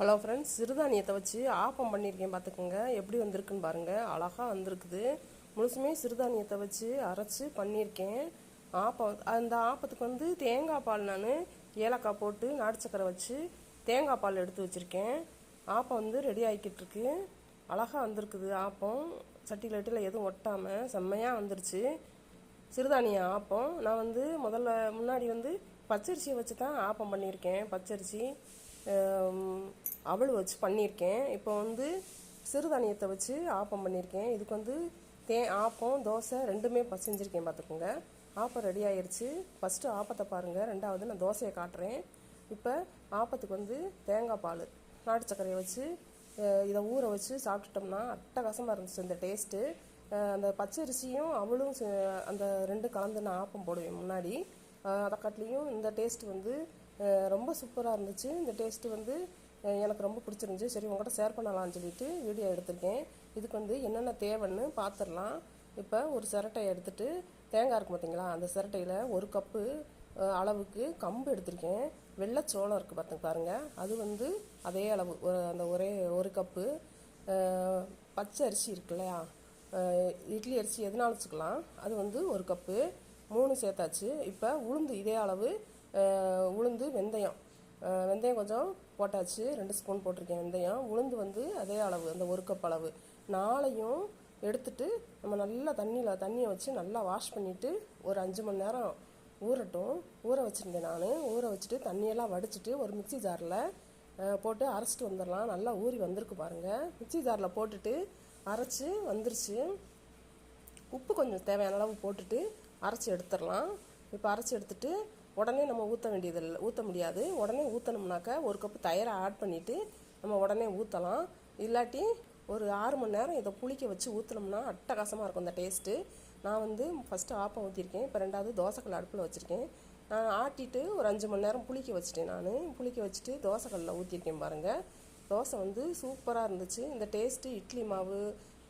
Hello friends சிறுதானியத்தை வச்சு ஆப்பம் பண்ணியிருக்கேன் பார்த்துக்கோங்க. எப்படி வந்திருக்குன்னு பாருங்கள் அழகாக வந்திருக்குது. முழுசுமே சிறுதானியத்தை வச்சு அரைச்சி பண்ணியிருக்கேன். ஆப்பம் அந்த ஆப்பத்துக்கு வந்து தேங்காய் பால் நான் ஏலக்காய் போட்டு நாட்டு சக்கரை வச்சு தேங்காய் பால் எடுத்து வச்சுருக்கேன். ஆப்பம் வந்து ரெடி ஆகிக்கிட்டு இருக்கு அழகாக வந்திருக்குது ஆப்பம். சட்டி இட்டில் எதுவும் ஒட்டாமல் செம்மையாக வந்துருச்சு. சிறுதானிய ஆப்பம். நான் வந்து முதல்ல முன்னாடி வந்து பச்சரிசியை வச்சு தான் ஆப்பம் பண்ணியிருக்கேன். பச்சரிசி அவள் வச்சு பண்ணியிருக்கேன். இப்போ வந்து சிறுதானியத்தை வச்சு ஆப்பம் பண்ணியிருக்கேன். இதுக்கு வந்து தே ஆப்பம் தோசை ரெண்டுமே ப- செஞ்சுருக்கேன் பார்த்துக்கோங்க. ஆப்பம் ரெடி ஆயிடுச்சு ஃபஸ்ட்டு ஆப்பத்தை பாருங்கள் ரெண்டாவது நான் தோசையை காட்டுறேன். இப்போ ஆப்பத்துக்கு வந்து தேங்காய் பால் நாட்டு சர்க்கரையை வச்சு இதை ஊற வச்சு சாப்பிட்டுட்டோம்னா அட்டகாசமாக இருந்துச்சு இந்த டேஸ்ட்டு அந்த பச்சரிசியும் அவளும் சே- அந்த ரெண்டு கலந்து நான் ஆப்பம் போடுவேன் முன்னாடி. அதை காட்டிலையும் இந்த டேஸ்ட் வந்து ரொம்ப சூப்பராக இருந்துச்சு. இந்த டேஸ்ட்டு வந்து எனக்கு ரொம்ப பிடிச்சிருந்துச்சி. சரி உங்கள்கிட்ட ஷேர் பண்ணலாம்னு சொல்லிட்டு வீடியோ எடுத்திருக்கேன். இதுக்கு வந்து என்னென்ன தேவைன்னு பார்த்துடலாம் இப்போ ஒரு சிரட்டையை எடுத்துகிட்டு தேங்காய் இருக்கு பார்த்தீங்களா அந்த சிரட்டையில் ஒரு கப்பு அளவுக்கு கம்பு எடுத்திருக்கேன். வெள்ளைச்சோளம் இருக்குது பார்த்துங்க பாருங்கள் அது வந்து அதே அளவு ஒரு அந்த ஒரே ஒரு கப்பு பச்சை அரிசி இருக்கு இல்லையா? இட்லி அரிசி எதுனாலும் வச்சுக்கலாம். அது வந்து ஒரு கப்பு மூணு சேர்த்தாச்சு. இப்போ உளுந்து இதே அளவு உளுந்து வெந்தயம். வெந்தயம் கொஞ்சம் போட்டாச்சு. ரெண்டு ஸ்பூன் போட்டிருக்கேன் வெந்தயம். உளுந்து வந்து அதே அளவு அந்த ஒரு கப் அளவு. நாளையும் எடுத்துட்டு நம்ம நல்லா தண்ணியில் தண்ணியை வச்சு நல்லா வாஷ் பண்ணிவிட்டு ஒரு அஞ்சு மணி நேரம் ஊறட்டும். ஊற வச்சுருந்தேன் நான். ஊற வச்சுட்டு தண்ணியெல்லாம் வடிச்சிட்டு ஒரு மிக்ஸி ஜாரில் போட்டு அரைச்சிட்டு வந்துடலாம். நல்லா ஊறி வந்திருக்கு பாருங்கள் மிக்ஸி ஜாரில் போட்டுட்டு அரைச்சி வந்துருச்சு. உப்பு கொஞ்சம் தேவையான அளவு போட்டுட்டு அரைச்சி எடுத்துடலாம். இப்போ அரைச்சி எடுத்துட்டு உடனே நம்ம ஊற்ற வேண்டியதில்லை ஊற்ற முடியாது. உடனே ஊற்றணும்னாக்கா ஒரு கப்பு தயிரை ஆட் பண்ணிவிட்டு நம்ம உடனே ஊற்றலாம் இல்லாட்டி ஒரு ஆறு மணி நேரம் இதை புளிக்க வச்சு ஊற்றினோம்னா அட்டகாசமாக இருக்கும் இந்த டேஸ்ட்டு நான் வந்து ஃபஸ்ட்டு ஆப்பம் ஊற்றிருக்கேன் இப்போ ரெண்டாவது தோசைக்கல் அடுப்பில் வச்சுருக்கேன். நான் ஆட்டிட்டு ஒரு அஞ்சு மணி நேரம் புளிக்க வச்சுட்டேன் நான். புளிக்க வச்சுட்டு தோசைக்கல்லில் ஊற்றிருக்கேன் பாருங்கள் தோசை வந்து சூப்பராக இருந்துச்சு. இந்த டேஸ்ட்டு இட்லி மாவு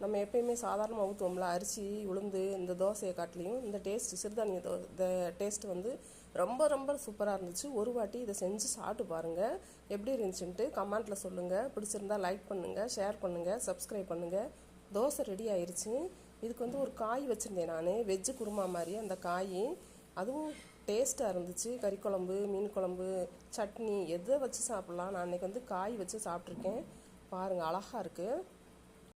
நம்ம எப்பயுமே சாதாரணமாக ஊற்றுவோம்ல அரிசி உளுந்து இந்த தோசையை காட்டிலையும் இந்த டேஸ்ட்டு சிறுதானிய தோ இந்த டேஸ்ட்டு வந்து ரொம்ப ரொம்ப சூப்பராக இருந்துச்சு. ஒரு வாட்டி இதை செஞ்சு சாப்பிட்டு பாருங்கள் எப்படி இருந்துச்சுன்ட்டு கமெண்ட்டில் சொல்லுங்கள் பிடிச்சிருந்தா லைக் பண்ணுங்கள் ஷேர் பண்ணுங்கள் சப்ஸ்கிரைப் பண்ணுங்கள் தோசை ரெடி ஆயிடுச்சு இதுக்கு வந்து ஒரு காய் வச்சுருந்தேன் நான். வெஜ்ஜு குருமா மாதிரி அந்த காய். அதுவும் டேஸ்ட்டாக இருந்துச்சு. கறி குழம்பு மீன் குழம்பு சட்னி எதை வச்சு சாப்பிட்லாம். நான் அன்றைக்கி வந்து காய் வச்சு சாப்பிட்ருக்கேன் பாருங்கள் அழகாக இருக்குது